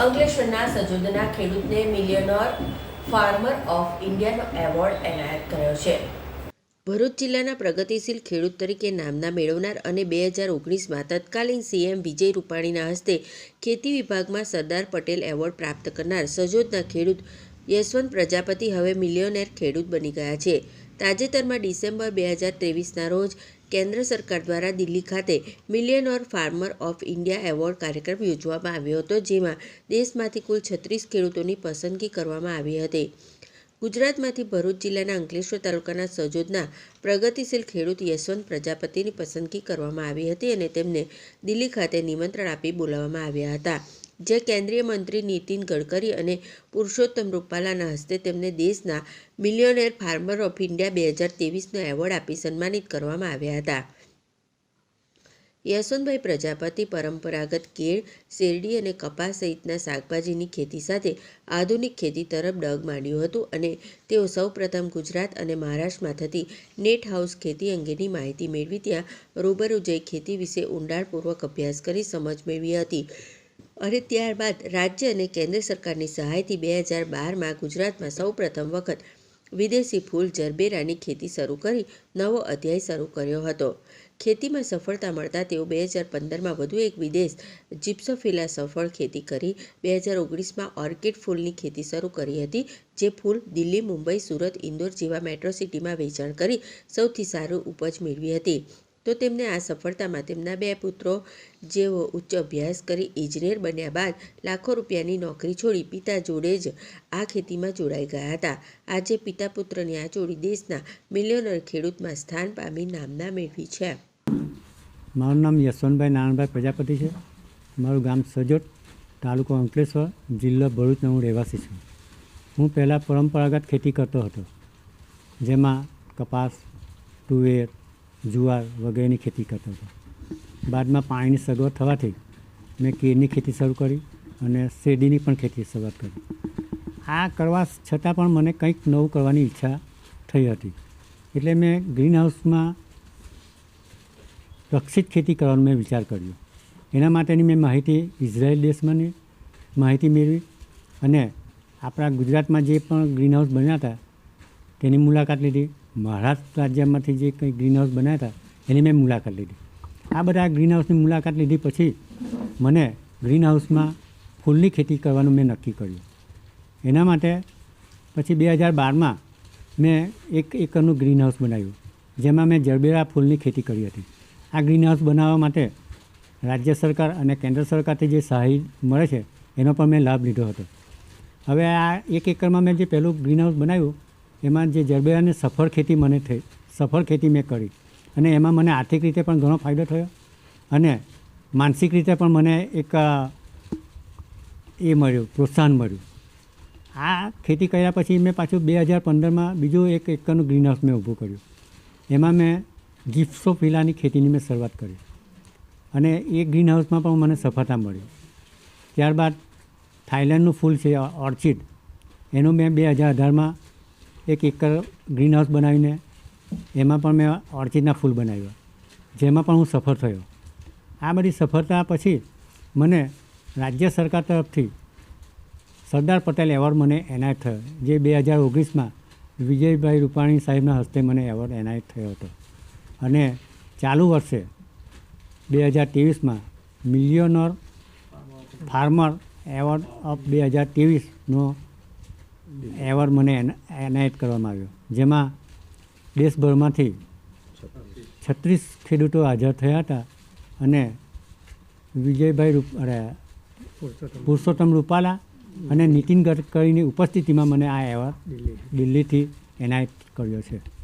અંકલેશ્વરના સજોદના ખેડૂતને મિલિયનર ફાર્મર ઓફ ઇન્ડિયાનો એવોર્ડ એનાયત કર્યો છે. ભરૂચ જિલ્લાના પ્રગતિશીલ ખેડૂત તરીકે નામના મેળવનાર અને બે હજાર ઓગણીસમાં તત્કાલીન સીએમ વિજય રૂપાણીના હસ્તે ખેતી વિભાગમાં સરદાર પટેલ એવોર્ડ પ્રાપ્ત કરનાર સજોદના ખેડૂત યશવંત પ્રજાપતિ હવે મિલિયોનેર ખેડૂત બની ગયા છે. તાજેતરમાં ડિસેમ્બર બે હજાર ત્રેવીસના રોજ કેન્દ્ર સરકાર દ્વારા દિલ્હી ખાતે millionaire farmer of India award કાર્યક્રમ યોજવામાં આવ્યો હતો, જેમાં દેશમાંથી કુલ છત્રીસ ખેડૂતોની પસંદગી કરવામાં આવી હતી. ગુજરાતમાંથી ભરૂચ જિલ્લાના અંકલેશ્વર તાલુકાના સજોદના પ્રગતિશીલ ખેડૂત યશવંત પ્રજાપતિની પસંદગી કરવામાં આવી હતી અને તેમને દિલ્હી ખાતે નિમંત્રણ આપી બોલાવવામાં આવ્યા હતા. જે કેન્દ્રીય મંત્રી નીતિન ગડકરી અને પુરુષોત્તમ રૂપાલાના હસ્તે તેમને દેશના મિલિયોનેર ફાર્મર ઓફ ઇન્ડિયા બે હજાર તેવીસનો એવોર્ડ આપી સન્માનિત કરવામાં આવ્યા હતા. યશવંતભાઈ પ્રજાપતિ પરંપરાગત કેળ, શેરડી અને કપાસ સહિતના શાકભાજીની ખેતી સાથે આધુનિક ખેતી તરફ ડગ માંડ્યું હતું અને તેઓ સૌપ્રથમ ગુજરાત અને મહારાષ્ટ્રમાં થતી નેટ હાઉસ ખેતી અંગેની માહિતી મેળવી ત્યાં રૂબરૂ જઈ ખેતી વિશે ઊંડાણપૂર્વક અભ્યાસ કરી સમજ મેળવી હતી. અને ત્યારબાદ રાજ્ય અને કેન્દ્ર સરકારની સહાયથી બે હજાર બારમાં ગુજરાતમાં સૌપ્રથમ વખત વિદેશી ફૂલ જરબેરાની ખેતી શરૂ કરી નવો અધ્યાય શરૂ કર્યો હતો. ખેતીમાં સફળતા મળતા તેઓ બે હજાર પંદરમાં વધુ એક વિદેશ જીપ્સોફિલા સફળ ખેતી કરી બે હજાર ઓગણીસમાં ઓર્કિડ ફૂલની ખેતી શરૂ કરી હતી, જે ફૂલ દિલ્હી, મુંબઈ, સુરત, ઇન્દોર જેવા મેટ્રો સિટીમાં વેચાણ કરી સૌથી સારું ઉપજ મેળવી હતી. તો તેમને આ સફળતામાં તેમના બે પુત્રો જેઓ ઉચ્ચ અભ્યાસ કરી ઇજનેર બન્યા બાદ લાખો રૂપિયાની નોકરી છોડી પિતા જોડે જ આ ખેતીમાં જોડાઈ ગયા હતા. આજે પિતા પુત્રની આ જોડી દેશના મિલિયનર ખેડૂતમાં સ્થાન પામી નામના મેળવી છે. મારું નામ યશવંતભાઈ નારાયણભાઈ પ્રજાપતિ છે. મારું ગામ સજોટ તાલુકો અંકલેશ્વર જિલ્લો ભરૂચનો હું રહેવાસી છું. હું પહેલાં પરંપરાગત ખેતી કરતો હતો. જેમાં કપાસ, તુવેર જુવાર વગેરેની ખેતી કરતો હતો. બાદમાં પાણીની સગવડ થવાથી મેં કેળની ખેતી શરૂ કરી અને શેરડીની પણ ખેતી શરૂઆત કરી. આ કરવા છતાં પણ મને કંઈક નવું કરવાની ઈચ્છા થઈ હતી. એટલે મેં ગ્રીન હાઉસમાં રક્ષિત ખેતી કરવાનો મેં વિચાર કર્યો. એના માટેની મેં માહિતી ઇઝરાયલ દેશમાંની માહિતી મેળવી અને આપણા ગુજરાતમાં જે પણ ગ્રીન હાઉસ બન્યા હતા, તેની મુલાકાત લીધી. મહારાષ્ટ્ર રાજ્યમાંથી જે કંઈ ગ્રીન હાઉસ બનાવ્યા હતા, એની મેં મુલાકાત લીધી. આ બધા ગ્રીન હાઉસની મુલાકાત લીધી પછી મને ગ્રીન હાઉસમાં ફૂલની ખેતી કરવાનું મેં નક્કી કર્યું. એના માટે પછી બે હજાર બારમાં મેં એક એકરનું ગ્રીન હાઉસ બનાવ્યું, જેમાં મેં જરબેરા ફૂલની ખેતી કરી હતી. આ ગ્રીન હાઉસ બનાવવા માટે રાજ્ય સરકાર અને કેન્દ્ર સરકારથી જે સહાય મળે છે, એનો પણ મેં લાભ લીધો હતો. હવે આ એક એકરમાં મેં જે પહેલું ગ્રીન હાઉસ બનાવ્યું એમાં જે જરબેરાની સફળ ખેતી મને થઈ, સફળ ખેતી મેં કરી. અને એમાં મને આર્થિક રીતે પણ ઘણો ફાયદો થયો. અને માનસિક રીતે પણ મને એક એ મળ્યું, પ્રોત્સાહન મળ્યું. આ ખેતી કર્યા પછી મેં પાછું બે હજાર પંદરમાં બીજું એક એકરનું ગ્રીન હાઉસ મેં ઊભું કર્યું. એમાં મેં જીપ્સોફિલાની ખેતીની મેં શરૂઆત કરી. અને એ ગ્રીન હાઉસમાં પણ મને સફળતા મળી. ત્યારબાદ થાઈલેન્ડનું ફૂલ છે, ઓર્ચિડ. એનું મેં બે હજાર અઢારમાં એક એકર ગ્રીન હાઉસ બનાવીને એમાં પણ મેં ઓર્ચિડના ફૂલ બનાવ્યા, જેમાં પણ હું સફળ થયો. આ બધી સફળતા પછી મને રાજ્ય સરકાર તરફથી સરદાર પટેલ એવોર્ડ મને એનાયત થયો, જે બે હજાર ઓગણીસમાં વિજયભાઈ રૂપાણી સાહેબના હસ્તે મને એવોર્ડ એનાયત થયો હતો. અને ચાલુ વર્ષે બે હજાર ત્રેવીસમાં મિલિયોનર ફાર્મર એવોર્ડ ઓફ બે હજાર ત્રેવીસનો એવોર્ડ મને એના- એનાયત કરવામાં આવ્યો. જેમાં દેશભરમાંથી છત્રીસ ખેડૂતો હાજર થયા હતા અને વિજયભાઈ રૂપ પુરુષોત્તમ રૂપાલા અને નીતિન ગડકરીની ઉપસ્થિતિમાં મને આ એવોર્ડ દિલ્હીથી એનાયત કર્યો છે.